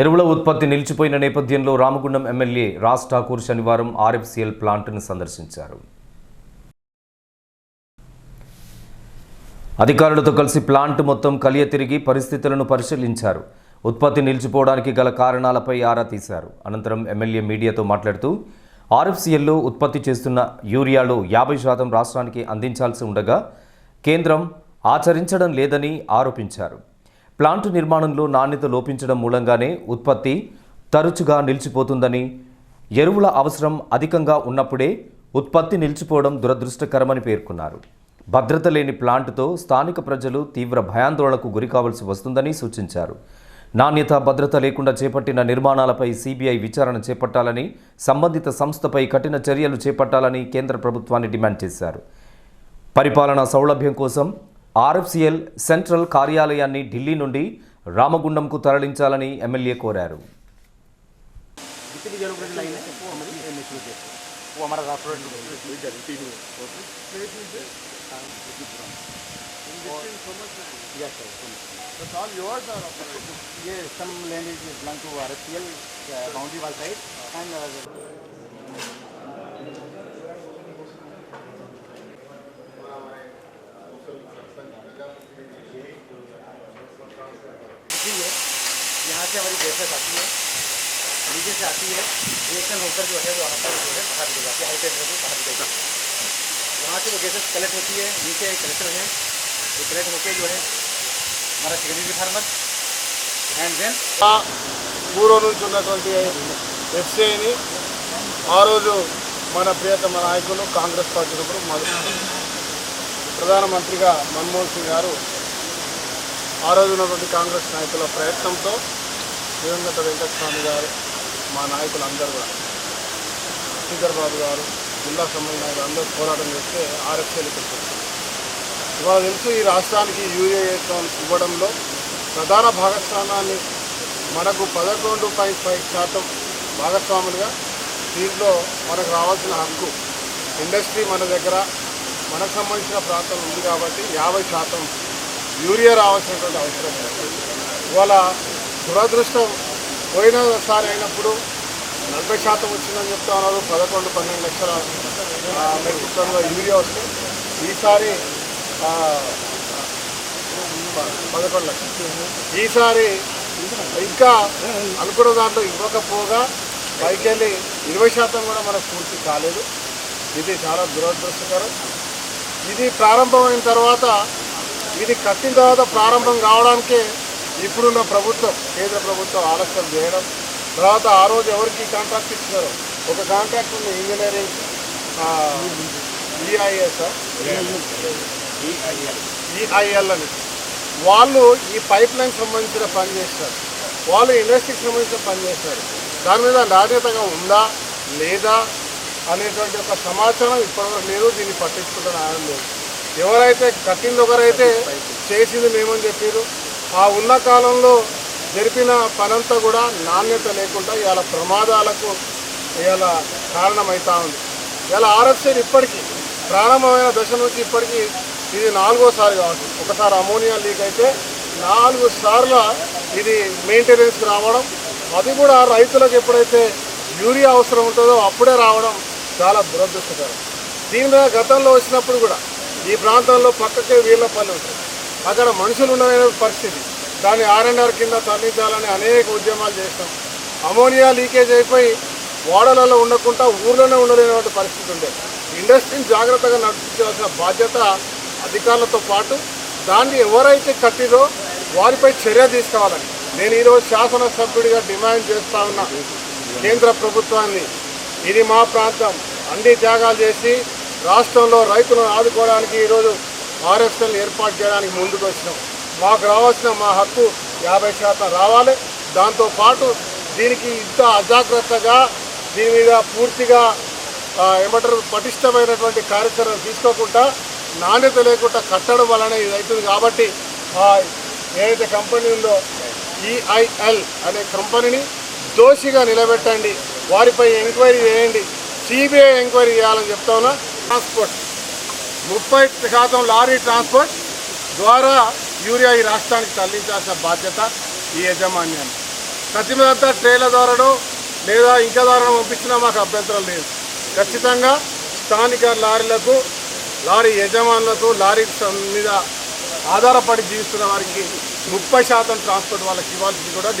ఎరువుల ఉత్పత్తి నిలిచిపోయిన నేపథ్యంలో రామగుండం ఎమ్మెల్యే రాజ్ ఠాకూర్ శనివారం ఆర్ఎఫ్సిఎల్ ప్లాంట్ను సందర్శించారు. అధికారులతో కలిసి ప్లాంట్ మొత్తం కలియ తిరిగి పరిస్థితులను పరిశీలించారు. ఉత్పత్తి నిలిచిపోవడానికి గల కారణాలపై ఆరా తీశారు. అనంతరం ఎమ్మెల్యే మీడియాతో మాట్లాడుతూ ఆర్ఎఫ్సిఎల్లో ఉత్పత్తి చేస్తున్న యూరియాలో యాభై శాతం రాష్ట్రానికి అందించాల్సి ఉండగా కేంద్రం ఆచరించడం లేదని ఆరోపించారు. ప్లాంట్ నిర్మాణంలో నాణ్యత లోపించడం మూలంగానే ఉత్పత్తి తరచుగా నిలిచిపోతుందని ఎరువుల అవసరం అధికంగా ఉన్నప్పుడే ఉత్పత్తి నిలిచిపోవడం దురదృష్టకరమని పేర్కొన్నారు. భద్రత లేని ప్లాంట్తో స్థానిక ప్రజలు తీవ్ర భయాందోళనకు గురికావలసి వస్తుందని సూచించారు. నాణ్యత భద్రత లేకుండా చేపట్టిన నిర్మాణాలపై సిబిఐ విచారణ చేపట్టాలని సంబంధిత సంస్థపై కఠిన చర్యలు చేపట్టాలని కేంద్ర ప్రభుత్వాన్ని డిమాండ్ చేశారు. పరిపాలనా సౌలభ్యం కోసం ఆర్ఎఫ్సిఎల్ సెంట్రల్ కార్యాలయాన్ని ఢిల్లీ నుండి రామగుండంకు తరలించాలని ఎమ్మెల్యే కోరారు. బౌండరీ यहाँ से हमारी गैसेस आती है नीचे से आती है रिएक्शन होकर जो है वो यहाँ पर जो है बाहर निकल जाती है हाई टेम्परेचर बाहर निकल जाती है वहाँ से वो गैसेस कलेक्ट होती है नीचे एक कलेक्टर है वो कलेक्ट होकर जो है हमारा सेकेंडरी फार्मर एंड देन పూర్వం నుంచి ఉన్నటువంటి ఎఫ్సిఐని ఆ రోజు మన ప్రియతమ నాయకులు కాంగ్రెస్ పార్టీ తరపున మొదలు ప్రధానమంత్రిగా మన్మోహన్ సింగ్ గారు ఆ రోజు ఉన్నటువంటి కాంగ్రెస్ నాయకుల ప్రయత్నంతో దివంగత వెంకటస్వామి గారు మా నాయకులు అందరూ కూడా. శ్రీధర్ బాబు గారు జిల్లా సంబంధించిన నాయకులు అందరూ పోరాటం చేస్తే ఆర్ఎఫ్సీలు పెట్టారు ఇవాళ తెలుసు ఈ రాష్ట్రానికి యూరియా ఇవ్వడంలో ప్రధాన భాగస్వామ్యాన్ని మనకు పదకొండు పాయింట్ ఫైవ్ శాతం భాగస్వాములుగా దీంట్లో మనకు రావాల్సిన హక్కు ఇండస్ట్రీ మన దగ్గర మనకు సంబంధించిన ప్రాంతం ఉంది కాబట్టి యాభై శాతం యూరియా రావాల్సినటువంటి అవసరం ఇవాళ దురదృష్టం పోయినసారి అయినప్పుడు నలభై శాతం వచ్చిందని చెప్తా ఉన్నారు. పదకొండు పన్నెండు లక్షల మెట్రిక్ టన్నుల యూరియా వస్తే ఈసారి పదకొండు లక్షలు. ఈసారి ఇంకా అనుకున్న దాంట్లో ఇవ్వకపోగా పైకెళ్ళి ఇరవై శాతం కూడా మనకు పూర్తి కాలేదు. ఇది చాలా దురదృష్టకరం. ఇది ప్రారంభమైన తర్వాత ఇది కట్టిన తర్వాత ప్రారంభం కావడానికే ఇప్పుడున్న ప్రభుత్వం కేంద్ర ప్రభుత్వం ఆలస్యం చేయడం తర్వాత ఆ రోజు ఎవరికి కాంట్రాక్ట్ ఇచ్చినారు? ఒక కాంట్రాక్ట్ ఉంది ఇంజనీరింగ్ ఈఐఎస్ ఈఐఎల్ అని. వాళ్ళు ఈ పైప్ లైన్ సంబంధించిన పని చేస్తారు. వాళ్ళు ఇండస్ట్రీకి సంబంధించిన పని చేస్తారు. దాని మీద నాణ్యతగా ఉందా? లేదా? అనేటువంటి ఒక సమాచారం ఇప్పటివరకు లేదు. దీన్ని పట్టించుకుంటున్న ఆనందం. లేదు ఎవరైతే కట్టింది ఒకరైతే చేసింది మేమని చెప్పారు ఆ ఉన్న కాలంలో జరిపిన పనంతా కూడా నాణ్యత లేకుండా ఇవాళ ప్రమాదాలకు ఇవాళ కారణమవుతా ఉంది. ఇవాళ ఆర్ఎఫ్సీలు ఇప్పటికీ ప్రారంభమైన దశ నుంచి ఇప్పటికీ ఇది నాలుగోసారి కావచ్చు. ఒకసారి అమోనియా లీక్ అయితే నాలుగు సార్లు ఇది మెయింటెనెన్స్కి రావడం అది కూడా రైతులకు ఎప్పుడైతే యూరియా అవసరం ఉంటుందో అప్పుడే రావడం చాలా దురదృష్టకరం. దీని మీద గతంలో వచ్చినప్పుడు కూడా ఈ ప్రాంతంలో పక్కకే వీళ్ళపల్లి ఉంటుంది. అక్కడ మనుషులు ఉండలేని పరిస్థితి. దాన్ని ఆర్ఎన్ఆర్ కింద తరలించాలని అనేక ఉద్యమాలు చేస్తాం. అమోనియా లీకేజ్ అయిపోయి ఓడలలో ఉండకుండా ఊర్లోనే ఉండలేనటువంటి పరిస్థితి ఉండే. ఇండస్ట్రీని జాగ్రత్తగా నడిపించాల్సిన బాధ్యత అధికారులతో పాటు దాన్ని ఎవరైతే కట్టిరో వారిపై చర్య తీసుకోవాలని నేను ఈరోజు శాసనసభ్యుడిగా డిమాండ్ చేస్తా ఉన్నా. కేంద్ర ప్రభుత్వాన్ని ఇది మా ప్రాంతం. అన్ని త్యాగాలు చేసి రాష్ట్రంలో రైతులను ఆదుకోవడానికి ఈరోజు ఆర్ఎఫ్ఎల్ ఏర్పాటు చేయడానికి ముందుకు వచ్చినాం మాకు రావాల్సిన మా హక్కు యాభై శాతం రావాలి. దాంతోపాటు దీనికి ఇంత అజాగ్రత్తగా దీని మీద పూర్తిగా ఏమంటారు పటిష్టమైనటువంటి కార్యాచరణ తీసుకోకుండా నాణ్యత లేకుండా కట్టడం వలన ఇది అవుతుంది కాబట్టి ఆ, ఏదైతే కంపెనీ ఉందో ఈఐఎల్ అనే కంపెనీని దోషిగా నిలబెట్టండి. వారిపై ఎంక్వైరీ చేయండి. సిబిఐ ఎంక్వైరీ చేయాలని చెప్తా ఉన్నా. ట్రాన్స్పోర్ట్ ముప్పై శాతం లారీ ట్రాన్స్పోర్ట్ ద్వారా యూరియా ఈ రాష్ట్రానికి తరలించాల్సిన బాధ్యత ఈ యజమాన్యాన్ని కత్తి మీద అంతా ట్రైల ద్వారానో లేదా ఇంకా ద్వారా పంపించినా మాకు అభ్యంతరం లేదు. ఖచ్చితంగా స్థానిక లారీలకు లారీ యజమానులకు లారీ మీద ఆధారపడి జీవిస్తున్న వారికి ముప్పై శాతం ట్రాన్స్పోర్ట్ వాళ్ళకి ఇవ్వాల్సింది కూడా